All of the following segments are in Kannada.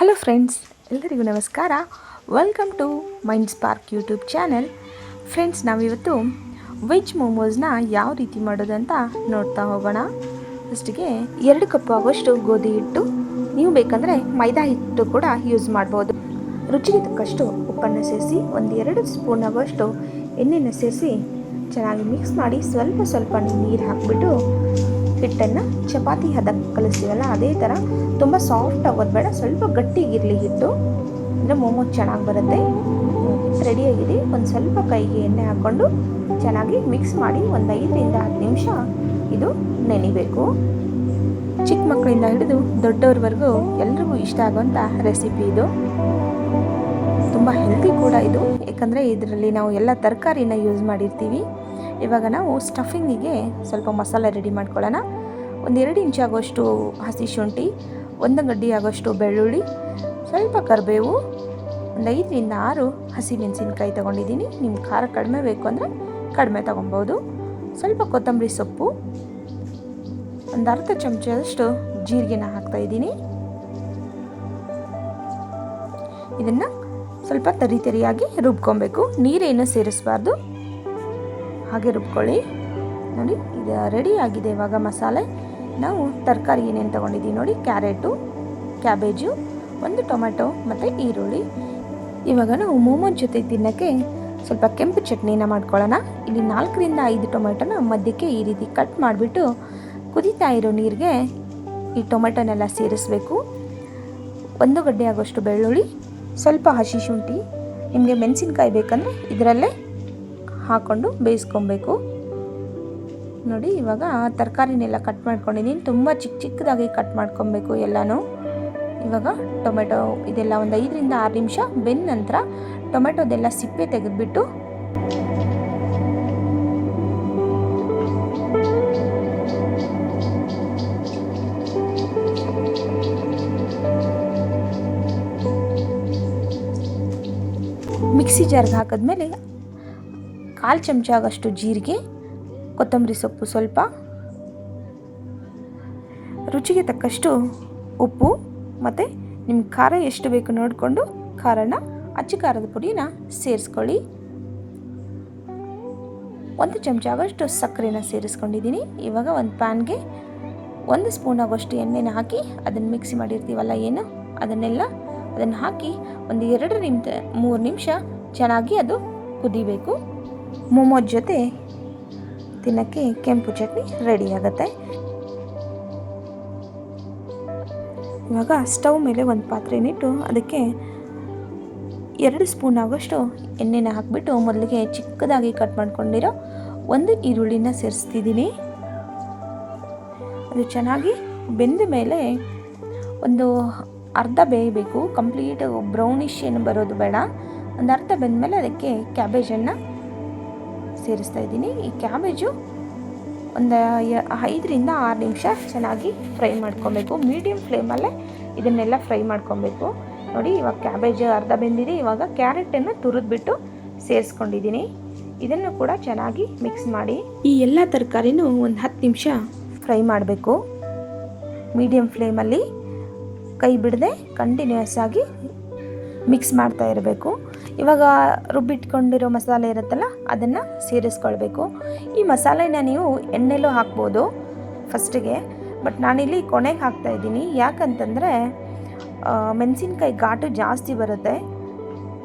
ಹಲೋ ಫ್ರೆಂಡ್ಸ್ ಎಲ್ಲರಿಗೂ ನಮಸ್ಕಾರ. Welcome to mind spark YouTube channel friends ನಾವಿವತ್ತು ವೆಜ್ ಮೋಮೋಸ್ನ ಯಾವ ರೀತಿ ಮಾಡೋದು ಅಂತ ನೋಡ್ತಾ ಹೋಗೋಣ. ಫಸ್ಟಿಗೆ ಎರಡು ಕಪ್ ಆಗುವಷ್ಟು ಗೋಧಿ ಹಿಟ್ಟು, ನೀವು ಬೇಕಂದರೆ ಮೈದಾ ಹಿಟ್ಟು ಕೂಡ ಯೂಸ್ ಮಾಡ್ಬೋದು. ರುಚಿಗೆ ತಕ್ಕಷ್ಟು ಉಪ್ಪನ್ನು ಸೇರಿಸಿ, ಒಂದು ಎರಡು ಸ್ಪೂನ್ ಆಗುವಷ್ಟು ಎಣ್ಣೆನ ಸೇರಿಸಿ ಚೆನ್ನಾಗಿ ಮಿಕ್ಸ್ ಮಾಡಿ ಸ್ವಲ್ಪ ಸ್ವಲ್ಪ ನೀರು ಹಾಕಿಬಿಟ್ಟು ಹಿಟ್ಟನ್ನು, ಚಪಾತಿ ಹದಕ್ಕೆ ಕಲಿಸ್ತೀವಲ್ಲ, ಅದೇ ಥರ ತುಂಬ ಸಾಫ್ಟ್ ಆಗೋದು ಬೇಡ, ಸ್ವಲ್ಪ ಗಟ್ಟಿಗಿರಲಿ ಹಿಟ್ಟು. ಅಂದರೆ ಮೋಮೋ ಚೆನ್ನಾಗಿ ಬರುತ್ತೆ. ರೆಡಿಯಾಗಿದೆ ಒಂದು ಸ್ವಲ್ಪ ಕೈಗೆ ಎಣ್ಣೆ ಹಾಕ್ಕೊಂಡು ಚೆನ್ನಾಗಿ ಮಿಕ್ಸ್ ಮಾಡಿ ಒಂದು ಐದರಿಂದ ಹತ್ತು ನಿಮಿಷ ಇದು ನೆನಿಬೇಕು. ಚಿಕ್ಕ ಮಕ್ಕಳಿಂದ ಹಿಡಿದು ದೊಡ್ಡವ್ರವರೆಗೂ ಎಲ್ರಿಗೂ ಇಷ್ಟ ಆಗುವಂಥ ರೆಸಿಪಿ ಇದು. ತುಂಬ ಹೆಲ್ದಿ ಕೂಡ ಇದು. ಯಾಕಂದರೆ ಇದರಲ್ಲಿ ನಾವು ಎಲ್ಲ ತರಕಾರಿನ ಯೂಸ್ ಮಾಡಿರ್ತೀವಿ. ಇವಾಗ ನಾವು ಸ್ಟಫಿಂಗಿಗೆ ಸ್ವಲ್ಪ ಮಸಾಲೆ ರೆಡಿ ಮಾಡ್ಕೊಳ್ಳೋಣ. ಒಂದು ಎರಡು ಇಂಚು ಆಗೋಷ್ಟು ಹಸಿ ಶುಂಠಿ, ಒಂದು ಗಡ್ಡಿ ಆಗೋಷ್ಟು ಬೆಳ್ಳುಳ್ಳಿ, ಸ್ವಲ್ಪ ಕರಿಬೇವು, ಒಂದು ಐದರಿಂದ ಆರು ಹಸಿ ಮೆಣಸಿನ್ಕಾಯಿ ತೊಗೊಂಡಿದ್ದೀನಿ. ನಿಮ್ಮ ಖಾರ ಕಡಿಮೆ ಬೇಕು ಅಂದರೆ ಕಡಿಮೆ ತೊಗೊಬೋದು. ಸ್ವಲ್ಪ ಕೊತ್ತಂಬರಿ ಸೊಪ್ಪು, ಒಂದು ಅರ್ಧ ಚಮಚದಷ್ಟು ಜೀರಿಗೆನ ಹಾಕ್ತಾಯಿದ್ದೀನಿ ಇದನ್ನು ಸ್ವಲ್ಪ ತರಿ ತರಿಯಾಗಿ ರುಬ್ಕೊಬೇಕು. ನೀರೇನು ಸೇರಿಸಬಾರ್ದು. ಹಾಗೆ ರುಬ್ಕೊಳ್ಳಿ. ನೋಡಿ, ಇದು ರೆಡಿ ಆಗಿದೆ. ಇವಾಗ ಮಸಾಲೆ. ನಾವು ತರಕಾರಿ ಏನೇನು ತೊಗೊಂಡಿದ್ದೀವಿ ನೋಡಿ, ಕ್ಯಾರೆಟು, ಕ್ಯಾಬೇಜು, ಒಂದು ಟೊಮೆಟೊ ಮತ್ತು ಈರುಳ್ಳಿ. ಇವಾಗ ನಾವು ಮೋಮೋನ್ ಜೊತೆ ತಿನ್ನೋಕ್ಕೆ ಸ್ವಲ್ಪ ಕೆಂಪು ಚಟ್ನಿನ ಮಾಡ್ಕೊಳ್ಳೋಣ. ಇಲ್ಲಿ ನಾಲ್ಕರಿಂದ ಐದು ಟೊಮೆಟೊನ ಮಧ್ಯಕ್ಕೆ ಈ ರೀತಿ ಕಟ್ ಮಾಡಿಬಿಟ್ಟು ಕುದೀತಾ ಇರೋ ನೀರಿಗೆ ಈ ಟೊಮೆಟೊನೆಲ್ಲ ಸೇರಿಸಬೇಕು. ಒಂದು ಗಡ್ಡೆ ಆಗೋಷ್ಟು ಬೆಳ್ಳುಳ್ಳಿ, ಸ್ವಲ್ಪ ಹಸಿ ಶುಂಠಿ, ನಿಮಗೆ ಮೆಣಸಿನ್ಕಾಯಿ ಬೇಕಂದರೆ ಇದರಲ್ಲೇ ಹಾಕ್ಕೊಂಡು ಬೇಯಿಸ್ಕೊಬೇಕು. ನೋಡಿ, ಇವಾಗ ತರಕಾರಿನೆಲ್ಲ ಕಟ್ ಮಾಡ್ಕೊಂಡಿದ್ದೀನಿ. ತುಂಬ ಚಿಕ್ಕ ಚಿಕ್ಕದಾಗಿ ಕಟ್ ಮಾಡ್ಕೊಬೇಕು ಎಲ್ಲನೂ. ಇವಾಗ ಟೊಮೆಟೊ ಇದೆಲ್ಲ ಒಂದು ಐದರಿಂದ ಆರು ನಿಮಿಷ ಬೆಂದ ನಂತರ ಟೊಮೆಟೊದೆಲ್ಲ ಸಿಪ್ಪೆ ತೆಗೆದುಬಿಟ್ಟು ಮಿಕ್ಸಿ ಜಾರ್ಗೆ ಹಾಕಿದ್ಮೇಲೆ ಕಾಲು ಚಮಚ ಆಗೋಷ್ಟು ಜೀರಿಗೆ, ಕೊತ್ತಂಬರಿ ಸೊಪ್ಪು ಸ್ವಲ್ಪ, ರುಚಿಗೆ ತಕ್ಕಷ್ಟು ಉಪ್ಪು ಮತ್ತು ನಿಮ್ಮ ಖಾರ ಎಷ್ಟು ಬೇಕು ನೋಡಿಕೊಂಡು ಖಾರನ, ಅಚ್ಚು ಖಾರದ ಪುಡಿನ ಸೇರಿಸ್ಕೊಳ್ಳಿ. ಒಂದು ಚಮಚ ಆಗೋಷ್ಟು ಸಕ್ಕರೆನ ಸೇರಿಸ್ಕೊಂಡಿದ್ದೀನಿ. ಇವಾಗ ಒಂದು ಪ್ಯಾನ್ಗೆ ಒಂದು ಸ್ಪೂನ್ ಆಗೋಷ್ಟು ಎಣ್ಣೆನ ಹಾಕಿ ಅದನ್ನು ಮಿಕ್ಸಿ ಮಾಡಿರ್ತೀವಲ್ಲ ಏನು, ಅದನ್ನೆಲ್ಲ ಅದನ್ನು ಹಾಕಿ ಒಂದು ಎರಡು ನಿಮಿಷ, ಮೂರು ನಿಮಿಷ ಚೆನ್ನಾಗಿ ಅದು ಕುದಿಬೇಕು. ಮೋಮೋಸ್ ಜೊತೆ ತಿನ್ನೋಕ್ಕೆ ಕೆಂಪು ಚಟ್ನಿ ರೆಡಿ ಆಗುತ್ತೆ. ಇವಾಗ ಸ್ಟವ್ ಮೇಲೆ ಒಂದು ಪಾತ್ರೆನಿಟ್ಟು ಅದಕ್ಕೆ ಎರಡು ಸ್ಪೂನ್ ಆಗೋಷ್ಟು ಎಣ್ಣೆನ ಹಾಕಿಬಿಟ್ಟು ಮೊದಲಿಗೆ ಚಿಕ್ಕದಾಗಿ ಕಟ್ ಮಾಡ್ಕೊಂಡಿರೋ ಒಂದು ಈರುಳ್ಳಿನ ಸೇರಿಸ್ತಿದ್ದೀನಿ. ಅದು ಚೆನ್ನಾಗಿ ಬೆಂದ ಮೇಲೆ ಒಂದು ಅರ್ಧ ಬೇಯಬೇಕು. ಕಂಪ್ಲೀಟ್ ಬ್ರೌನಿಶ್ ಏನು ಬರೋದು ಬೇಡ. ಒಂದು ಅರ್ಧ ಬೆಂದಮೇಲೆ ಅದಕ್ಕೆ ಕ್ಯಾಬೇಜನ್ನು ಸೇರಿಸ್ತಾ ಇದ್ದೀನಿ. ಈ ಕ್ಯಾಬೇಜು ಒಂದು ಐದರಿಂದ ಆರು ನಿಮಿಷ ಚೆನ್ನಾಗಿ ಫ್ರೈ ಮಾಡ್ಕೊಬೇಕು. ಮೀಡಿಯಮ್ ಫ್ಲೇಮಲ್ಲೇ ಇದನ್ನೆಲ್ಲ ಫ್ರೈ ಮಾಡ್ಕೊಬೇಕು. ನೋಡಿ ಇವಾಗ ಕ್ಯಾಬೇಜ್ ಅರ್ಧ ಬೆಂದಿದೆ. ಇವಾಗ ಕ್ಯಾರೆಟನ್ನು ತುರಿದ್ಬಿಟ್ಟು ಸೇರಿಸ್ಕೊಂಡಿದ್ದೀನಿ. ಇದನ್ನು ಕೂಡ ಚೆನ್ನಾಗಿ ಮಿಕ್ಸ್ ಮಾಡಿ. ಈ ಎಲ್ಲ ತರಕಾರಿನೂ ಒಂದು ಹತ್ತು ನಿಮಿಷ ಫ್ರೈ ಮಾಡಬೇಕು. ಮೀಡಿಯಮ್ ಫ್ಲೇಮಲ್ಲಿ ಕೈ ಬಿಡದೆ ಕಂಟಿನ್ಯೂಸ್ ಆಗಿ ಮಿಕ್ಸ್ ಮಾಡ್ತಾ ಇರಬೇಕು. ಇವಾಗ ರುಬ್ಬಿಟ್ಕೊಂಡಿರೋ ಮಸಾಲೆ ಇರುತ್ತಲ್ಲ, ಅದನ್ನು ಸೇರಿಸ್ಕೊಳ್ಬೇಕು. ಈ ಮಸಾಲೆನ ನೀವು ಎಣ್ಣೆಲೂ ಹಾಕ್ಬೋದು ಫಸ್ಟಿಗೆ, ಬಟ್ ನಾನಿಲ್ಲಿ ಕೊನೆಗೆ ಹಾಕ್ತಾ ಇದ್ದೀನಿ. ಯಾಕಂತಂದರೆ ಮೆಣಸಿನ್ಕಾಯಿ ಘಾಟು ಜಾಸ್ತಿ ಬರುತ್ತೆ.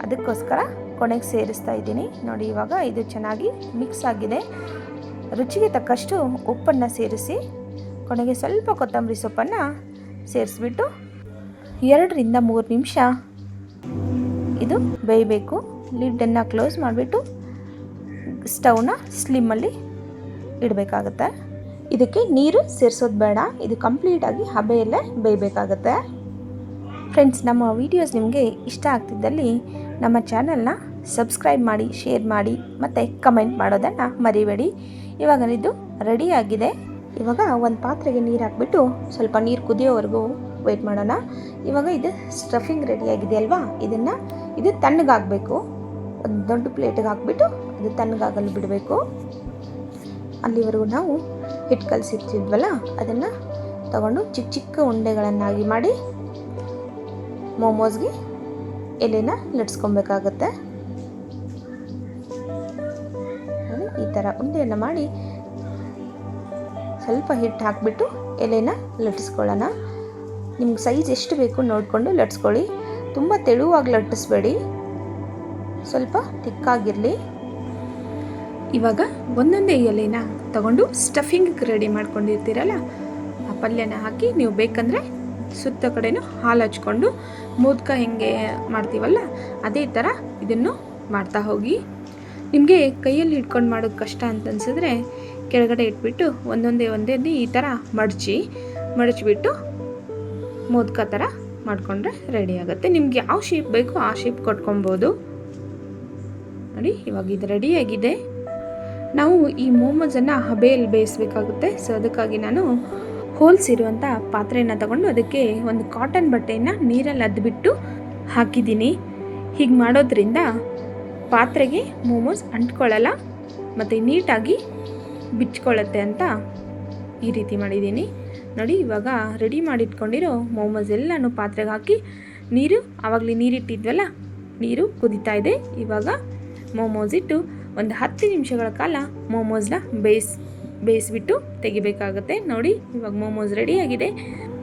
ಅದಕ್ಕೋಸ್ಕರ ಕೊನೆಗೆ ಸೇರಿಸ್ತಾ ಇದ್ದೀನಿ. ನೋಡಿ, ಇವಾಗ ಇದು ಚೆನ್ನಾಗಿ ಮಿಕ್ಸ್ ಆಗಿದೆ. ರುಚಿಗೆ ತಕ್ಕಷ್ಟು ಉಪ್ಪನ್ನು ಸೇರಿಸಿ, ಕೊನೆಗೆ ಸ್ವಲ್ಪ ಕೊತ್ತಂಬರಿ ಸೊಪ್ಪನ್ನು ಸೇರಿಸ್ಬಿಟ್ಟು ಎರಡರಿಂದ ಮೂರು ನಿಮಿಷ ಇದು ಬೇಯಬೇಕು. ಲಿಡ್ಡನ್ನು ಕ್ಲೋಸ್ ಮಾಡಿಬಿಟ್ಟು ಸ್ಟವ್ನ ಸ್ಲಿಮ್ಮಲ್ಲಿ ಇಡಬೇಕಾಗತ್ತೆ. ಇದಕ್ಕೆ ನೀರು ಸೇರಿಸೋದು ಬೇಡ. ಇದು ಕಂಪ್ಲೀಟಾಗಿ ಹಬೆಯಲ್ಲೇ ಬೇಯಬೇಕಾಗತ್ತೆ. ಫ್ರೆಂಡ್ಸ್ ನಮ್ಮ ವೀಡಿಯೋಸ್ ನಿಮಗೆ ಇಷ್ಟ ಆಗ್ತಿದ್ದಲ್ಲಿ ನಮ್ಮ ಚಾನಲ್ನ ಸಬ್ಸ್ಕ್ರೈಬ್ ಮಾಡಿ ಶೇರ್ ಮಾಡಿ ಮತ್ತು ಕಮೆಂಟ್ ಮಾಡೋದನ್ನು ಮರಿಬೇಡಿ. ಇವಾಗ ಇದು ರೆಡಿಯಾಗಿದೆ ಇವಾಗ ಒಂದು ಪಾತ್ರೆಗೆ ನೀರು ಹಾಕ್ಬಿಟ್ಟು ಸ್ವಲ್ಪ ನೀರು ಕುದಿಯೋವರೆಗೂ ವೆಯ್ಟ್ ಮಾಡೋಣ. ಇವಾಗ ಇದು ಸ್ಟಫಿಂಗ್ ರೆಡಿಯಾಗಿದೆ ಅಲ್ವಾ? ಇದನ್ನು ಇದು ತಣ್ಣಗಾಗಬೇಕು ಒಂದು ದೊಡ್ಡ ಪ್ಲೇಟಿಗೆ ಹಾಕ್ಬಿಟ್ಟು ಅದು ತಣ್ಣಗಾಗಲು ಬಿಡಬೇಕು. ಅಲ್ಲಿವರೆಗೂ ನಾವು ಹಿಟ್ಟು ಕಲಸಿರ್ತಿದ್ವಲ್ಲ, ಅದನ್ನು ತಗೊಂಡು ಚಿಕ್ಕ ಚಿಕ್ಕ ಉಂಡೆಗಳನ್ನಾಗಿ ಮಾಡಿ ಮೋಮೋಸ್ಗೆ ಎಲೆನ ಲಟ್ಸ್ಕೊಬೇಕಾಗತ್ತೆ ಈ ಥರ ಉಂಡೆಯನ್ನು ಮಾಡಿ ಸ್ವಲ್ಪ ಹಿಟ್ಟು ಹಾಕಿಬಿಟ್ಟು ಎಲೆನ ಲಟ್ಟಿಸ್ಕೊಳ್ಳೋಣ. ನಿಮ್ಗೆ ಸೈಜ್ ಎಷ್ಟು ಬೇಕು ನೋಡಿಕೊಂಡು ಲಟ್ಸ್ಕೊಳ್ಳಿ ತುಂಬ ತೆಳುವಾಗಿ ಲಟ್ಟಿಸ್ಬೇಡಿ. ಸ್ವಲ್ಪ ತಿಕ್ಕಾಗಿರಲಿ. ಇವಾಗ ಒಂದೊಂದೇ ಎಲೆನ ತಗೊಂಡು ಸ್ಟಫಿಂಗ್ ರೆಡಿ ಮಾಡ್ಕೊಂಡಿರ್ತೀರಲ್ಲ, ಆ ಪಲ್ಯನ ಹಾಕಿ ನೀವು ಬೇಕಂದರೆ ಸುತ್ತ ಕಡೆನೂ ಹಾಲು ಹಚ್ಕೊಂಡು ಮೋದಕ ಹೆಂಗೆ ಮಾಡ್ತೀವಲ್ಲ, ಅದೇ ಥರ ಇದನ್ನು ಮಾಡ್ತಾ ಹೋಗಿ. ನಿಮಗೆ ಕೈಯಲ್ಲಿ ಹಿಡ್ಕೊಂಡು ಮಾಡೋದು ಕಷ್ಟ ಅಂತ ಅನ್ಸಿದ್ರೆ ಕೆಳಗಡೆ ಇಟ್ಬಿಟ್ಟು ಒಂದೊಂದೇ ಒಂದೇ ಈ ಥರ ಮಡಚಿ, ಮಡಚಿಬಿಟ್ಟು ಮೋದಕ ಥರ ಮಾಡಿಕೊಂಡ್ರೆ ರೆಡಿ ಆಗುತ್ತೆ. ನಿಮ್ಗೆ ಯಾವ ಶೇಪ್ ಬೇಕು ಆ ಶೇಪ್ ಕೊಟ್ಕೊಬೋದು. ನೋಡಿ, ಇವಾಗ ಇದು ರೆಡಿಯಾಗಿದೆ ನಾವು ಈ ಮೋಮೋಸನ್ನು ಹಬೆಯಲ್ಲಿ ಬೇಯಿಸ್ಬೇಕಾಗುತ್ತೆ. ಸೊ ಅದಕ್ಕಾಗಿ ನಾನು ಹೋಲ್ಸ್ ಇರುವಂಥ ಪಾತ್ರೆಯನ್ನು ತಗೊಂಡು ಅದಕ್ಕೆ ಒಂದು ಕಾಟನ್ ಬಟ್ಟೆಯನ್ನು ನೀರಲ್ಲಿ ಅದ್ಬಿಟ್ಟು ಹಾಕಿದ್ದೀನಿ. ಹೀಗೆ ಮಾಡೋದ್ರಿಂದ ಪಾತ್ರೆಗೆ ಮೋಮೋಸ್ ಅಂಟ್ಕೊಳ್ಳಲ್ಲ, ಮತ್ತು ನೀಟಾಗಿ ಬಿಚ್ಕೊಳ್ಳುತ್ತೆ ಅಂತ ಈ ರೀತಿ ಮಾಡಿದ್ದೀನಿ. ನೋಡಿ, ಇವಾಗ ರೆಡಿ ಮಾಡಿಟ್ಕೊಂಡಿರೋ ಮೋಮೋಸ್ ಎಲ್ಲನೂ ಪಾತ್ರೆಗೆ ಹಾಕಿ ನೀರು, ಆವಾಗಲೇ ನೀರಿಟ್ಟಿದ್ವಲ್ಲ, ನೀರು ಕುದೀತಾ ಇದೆ. ಇವಾಗ ಮೋಮೋಸ್ ಇಟ್ಟು ಒಂದು ಹತ್ತು ನಿಮಿಷಗಳ ಕಾಲ ಮೋಮೋಸ್ನ ಬೇಯಿಸ್, ಬೇಯಿಸ್ಬಿಟ್ಟು ತೆಗಿಬೇಕಾಗುತ್ತೆ. ನೋಡಿ, ಇವಾಗ ಮೋಮೋಸ್ ರೆಡಿಯಾಗಿದೆ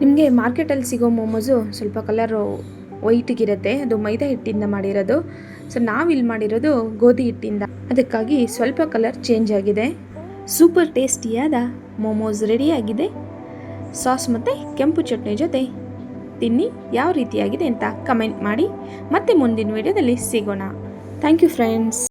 ನಿಮಗೆ ಮಾರ್ಕೆಟಲ್ಲಿ ಸಿಗೋ ಮೋಮೋಸು ಸ್ವಲ್ಪ ಕಲರು ವೈಟಿಗಿರುತ್ತೆ ಅದು ಮೈದಾ ಹಿಟ್ಟಿಂದ ಮಾಡಿರೋದು. ಸೊ ನಾವಿಲ್ಲಿ ಮಾಡಿರೋದು ಗೋಧಿ ಹಿಟ್ಟಿಂದ. ಅದಕ್ಕಾಗಿ ಸ್ವಲ್ಪ ಕಲರ್ ಚೇಂಜ್ ಆಗಿದೆ. ಸೂಪರ್ ಟೇಸ್ಟಿಯಾದ ಮೋಮೋಸ್ ರೆಡಿಯಾಗಿದೆ. ಸಾಸ್ ಮತ್ತು ಕೆಂಪು ಚಟ್ನಿ ಜೊತೆ. ತಿನ್ನಿ, ಯಾವ ರೀತಿಯಾಗಿದೆ ಅಂತ ಕಮೆಂಟ್ ಮಾಡಿ. ಮತ್ತೆ ಮುಂದಿನ ವಿಡಿಯೋದಲ್ಲಿ ಸಿಗೋಣ. Thank you friends.